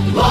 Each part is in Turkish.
Allah.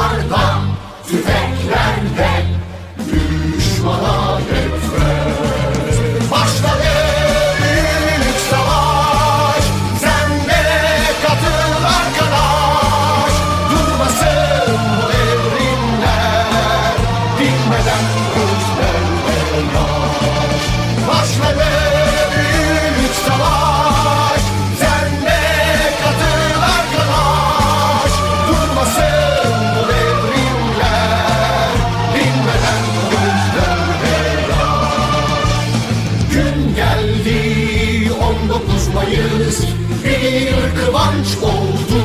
19 Mayıs bir kıvanç oldu.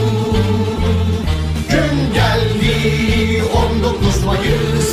Gün geldi 19 Mayıs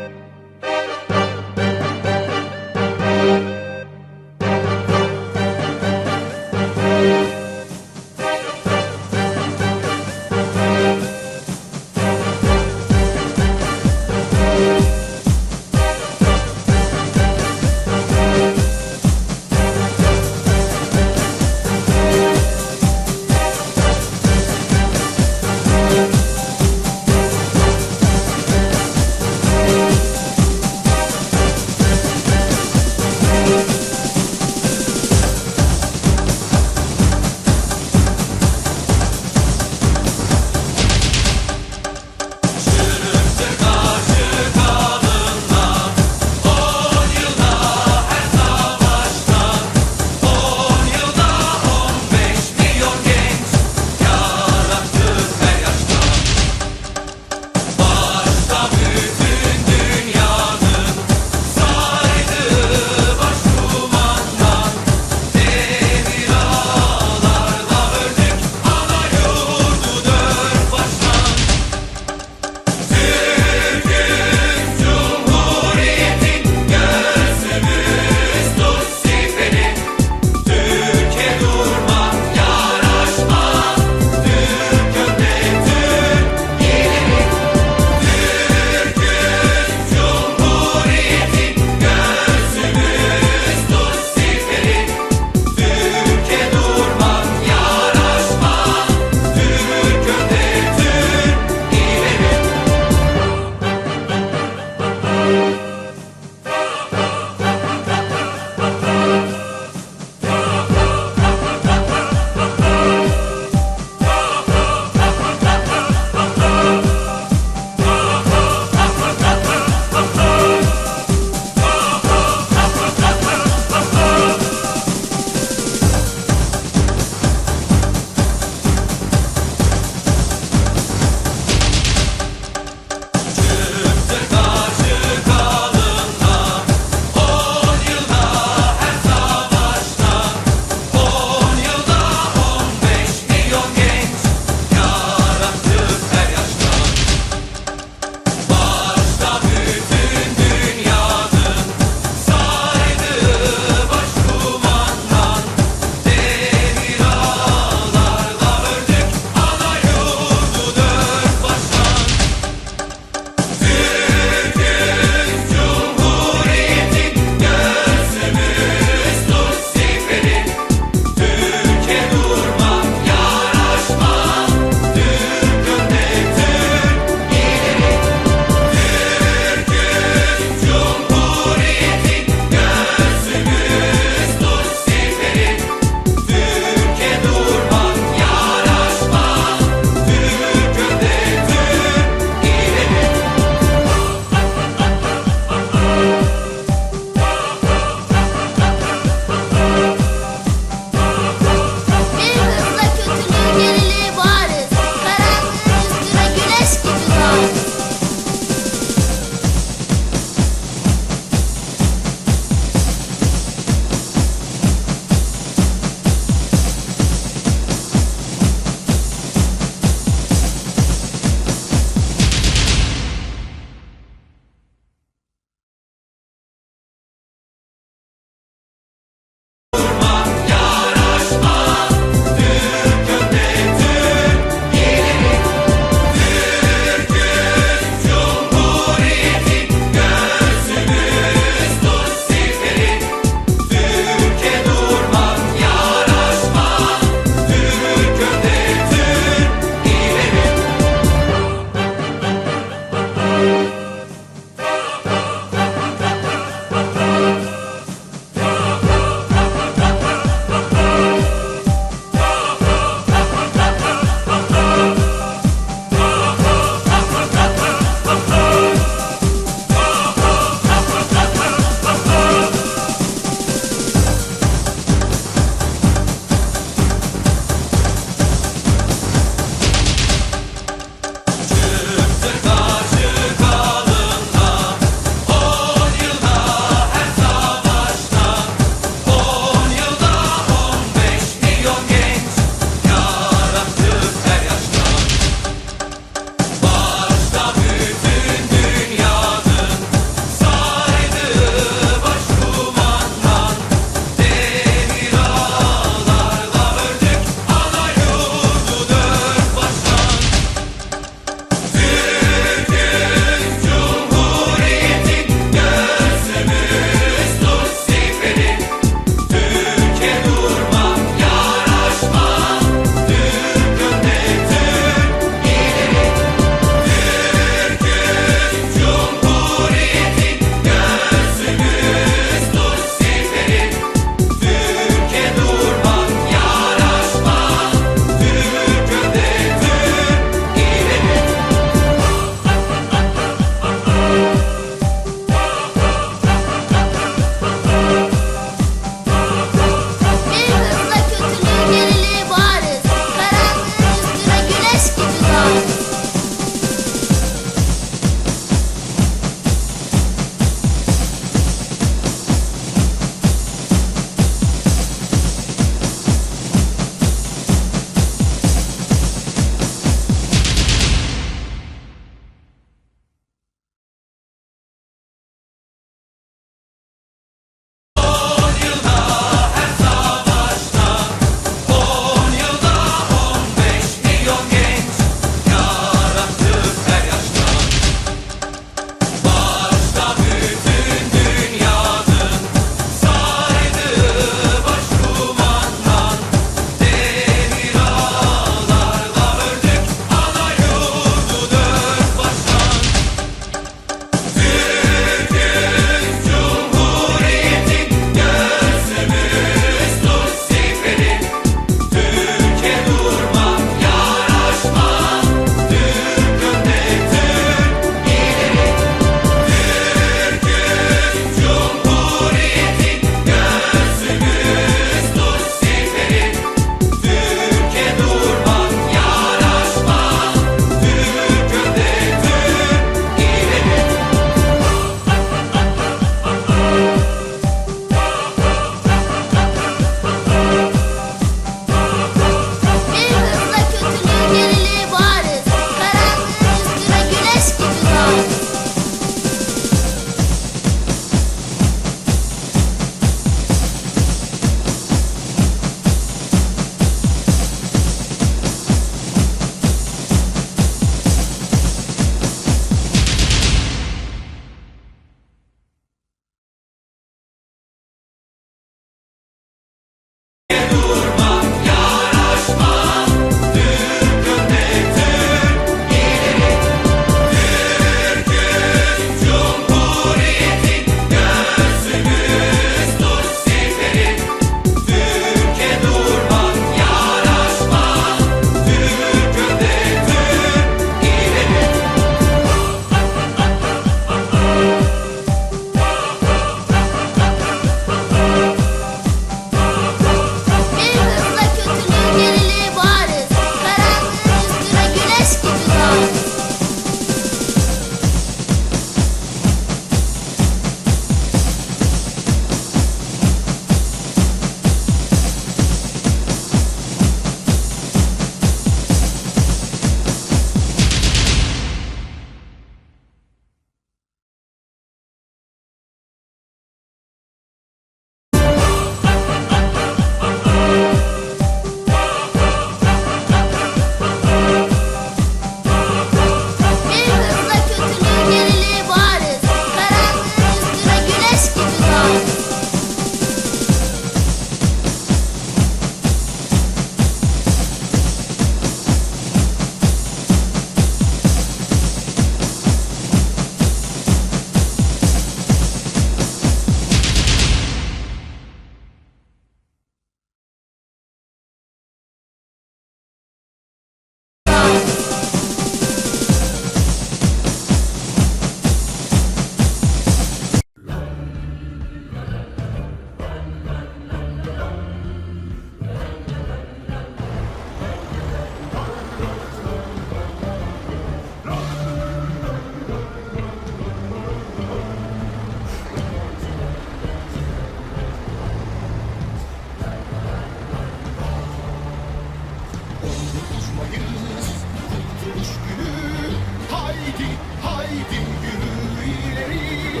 Durmayız kurtuluş günü Haydi haydi yürü ileri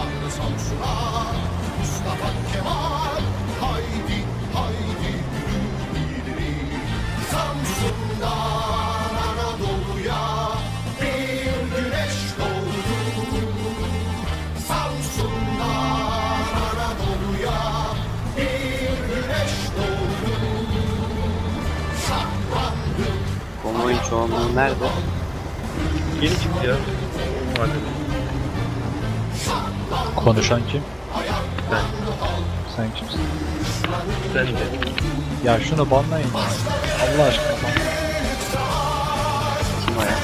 Anlı Samsun'a Mustafa Kemal Haydi haydi yürü ileri. Samsun'da Çoğunluğu nerede? Yeni çıktı ya. Konuşan kim? Ben. Sen kimsin? Ben de. Ya şunu banlayın ya. Allah aşkına banlayın. Kim o ya?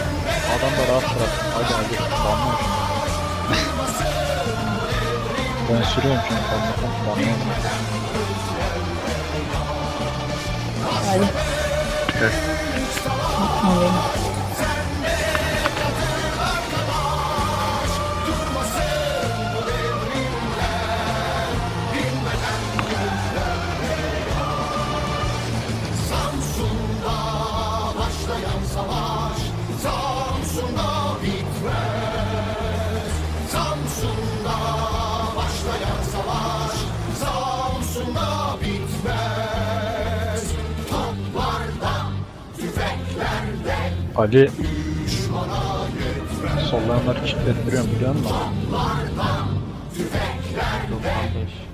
Adam da rahat bırakın. Hadi hadi banlayın şunu. Ben sürüyorum şu an banlayın. Banlayın. Hadi. Evet. Bakmayın. Ali Sollayanları kilitlettiriyorum biliyor musun? 95.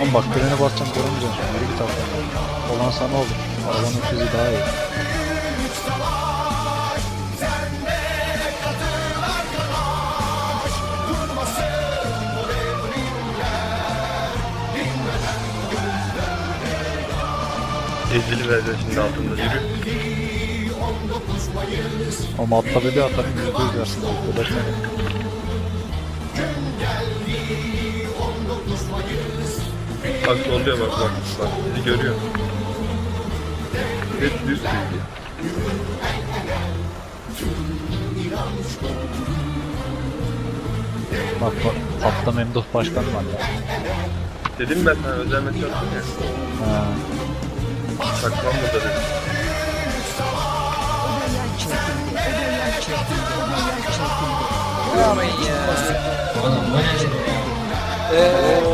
Oğlum bak frene basacağım şimdi. Yürü git abi. Olan sana olur. Arabanın fizi daha iyi. Vereceğiz şimdi altında yürü. Ama atla bir atarım yüzde yüz versin. Ödersin. Bak solluyor bak bak. Bak bizi görüyor. Ve düz bilgi. Bak bak. Altta Memduh Başkan var ya. Dedim ben sana özel mesaj ya. Ha. Saklan burada dedim.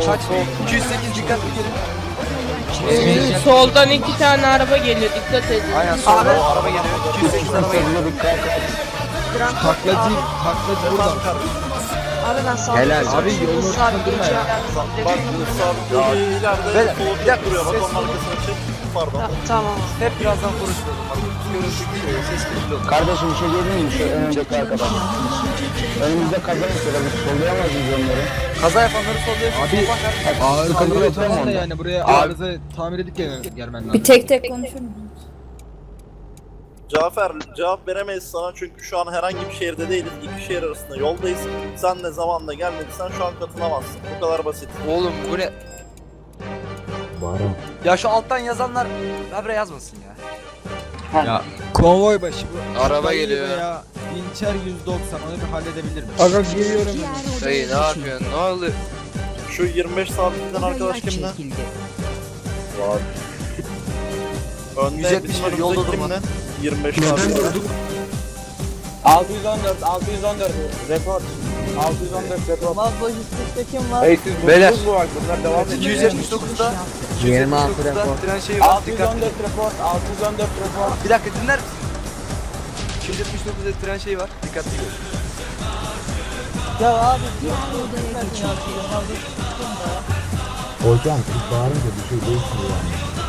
Kaç? 208 dikkatli gelin. Ee, soldan iki tane araba geliyor dikkat edin. Aynen solda o araba geliyor. 208 araba geliyor. Taklacı, taklacı buradan. Abi ben sağ Helal. Abi yolunu sabit tutma ya. Bak sabit ileride soğuk yak duruyor. Bak onun arkasına çek. Pardon. Tamam. Hep birazdan konuşuyordum. Bak görüntü gidiyor. Ses geliyor. Kardeşim bir şey diyebilir miyim şu önümüzdeki arkadaş? Önümüzde istiyor. Biz sollayamaz mıyız onları? Kaza yapanları solluyor. Abi ağır da abi. yani buraya Abi. arıza tamir edip gel gelmen lazım. Bir tek tek konuşur musun? Cafer cevap veremeyiz sana çünkü şu an herhangi bir şehirde değiliz. İki şehir arasında yoldayız. Sen ne zamanla gelmediysen şu an katılamazsın. Bu kadar basit. Oğlum bu ne? Ya şu alttan yazanlar Habre yazmasın ya. Ya konvoy başı bu. Araba Dayı geliyor. Veya Dinçer 190 onu bir halledebilir mi? Aga geliyorum. Dayı ne yapıyorsun? Ne oldu? Şu 25 sabitten arkadaş kimle? Önde 171 bizim yolda durma. kimle? 25 sabit. 614, 614 report. 614 report. Vaz lojistikte kim var? Beyler. Bu var bunlar devam ediyor. 279'da 279'da tren şeyi var. Dikkat. 614 report, 614 report. Bir dakika dinler misin? 279'da tren şeyi var. Dikkatli gör. Ya abi.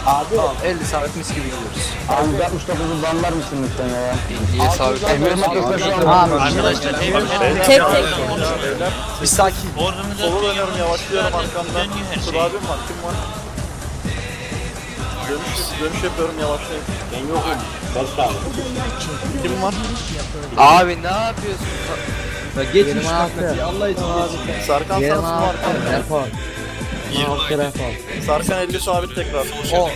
Abi, Tamam 50 sabit mis gibi gidiyoruz. 669'u banlar mısın lütfen ya? 50'ye sabit. Emir Makas'ta şu an Arkadaşlar Tek tek. Bir sakin. Sola dönüyorum yavaşlıyorum arkamdan. Tur abim var kim var? Dönüş, dönüş yapıyorum yavaşlayayım. Ben yokum. Kim var? Abi ne yapıyorsun? Ya geçmiş taklacı Allah için geç. Serkan mi arkamda? Report. Serkan 50 sabit tekrar. O eee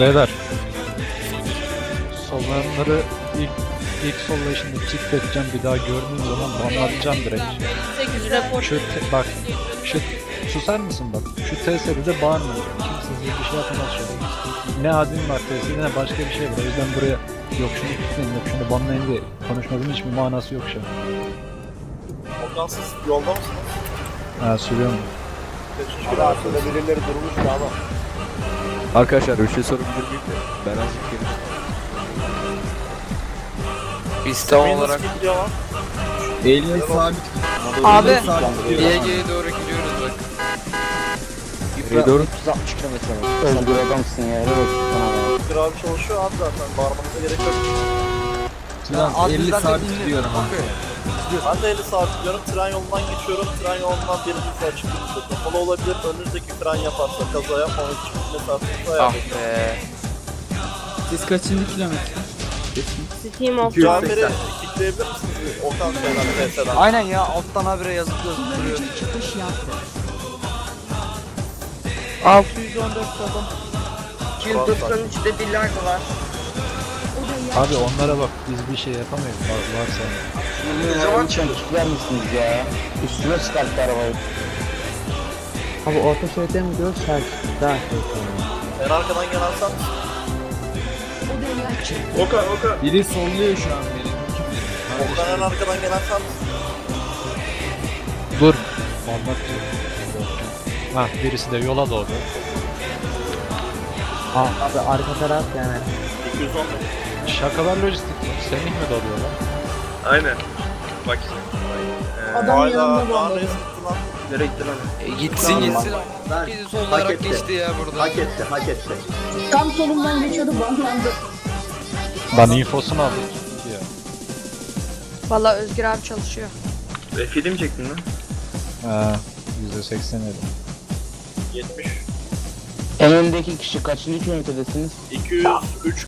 Beyler. Sollayanları ilk ilk sollayışında kilitleteceğim bir daha gördüğüm zaman banlatacağım direkt. 8 rapor. Şu te- bak şu susar mısın bak şu TSR'de bağırmayın. Kimse size bir şey yapamaz şu an. Ne adim var TSR'de ne başka bir şey var. O yüzden buraya yok şunu tutmayın yok şunu banlayın diye konuşmanın hiçbir manası yok şu an. Okan siz yolda mısınız? Ha sürüyorum. Arkada birileri durmuş da ama. Arkadaşlar bir şey sorabilir miyim? Ben azıcık Biz tam olarak. Elini sabit. Abi. Elini sabit doğru gidiyoruz bak. Doğru? 360 kilometre var. Özgür adamsın ya. Helal olsun sana ya. Bir abi çalışıyor abi zaten. Bağırmanıza gerek yok. Sinan 50 sabit diyorum ha. Ben de 50 saat. Tren yolundan geçiyorum. Tren yolundan birincisi açık birisi kapalı olabilir. Önünüzdeki fren yaparsa kaza yapmamak için mesafesi Ah ayarlayın. be. Siz kaçıncı kilometre? Steam of Cafer'i kickleyebilir misiniz? Okan şeyden, TS'den. Aynen ya alttan habire yazıp yazıp duruyor. 614 adam. 293'te dillag var. Abi onlara bak biz bir şey yapamayız var, varsa. Ne zaman çıkar misiniz ya? Üstüne çıkarttı arabayı. Abi orta şeride mi gidiyoruz şarj? Daha En arkadan gelen sen misin? Okan Okan. Biri solluyor şu an beni. Okan en arkadan sen misin? Dur. Olmak diyor. Ha birisi de yola doğru. Abi arka taraf yani. 210 Şakalar lojistik. Semih mi dalıyorlar? Aynen. Bak. Ee, Adam Hayda, yanımda daha bu lan. nereye gitti lan? E, gitsin gitsin. Bizi sollayarak geçti ya burada. etti, hak etti. Tam solumdan geçiyordu banlandı. Lan infosunu aldık. Ya. Valla Özgür abi çalışıyor. E, film çektin lan. Ha, %87. 70. En öndeki kişi kaçıncı kilometredesiniz? 203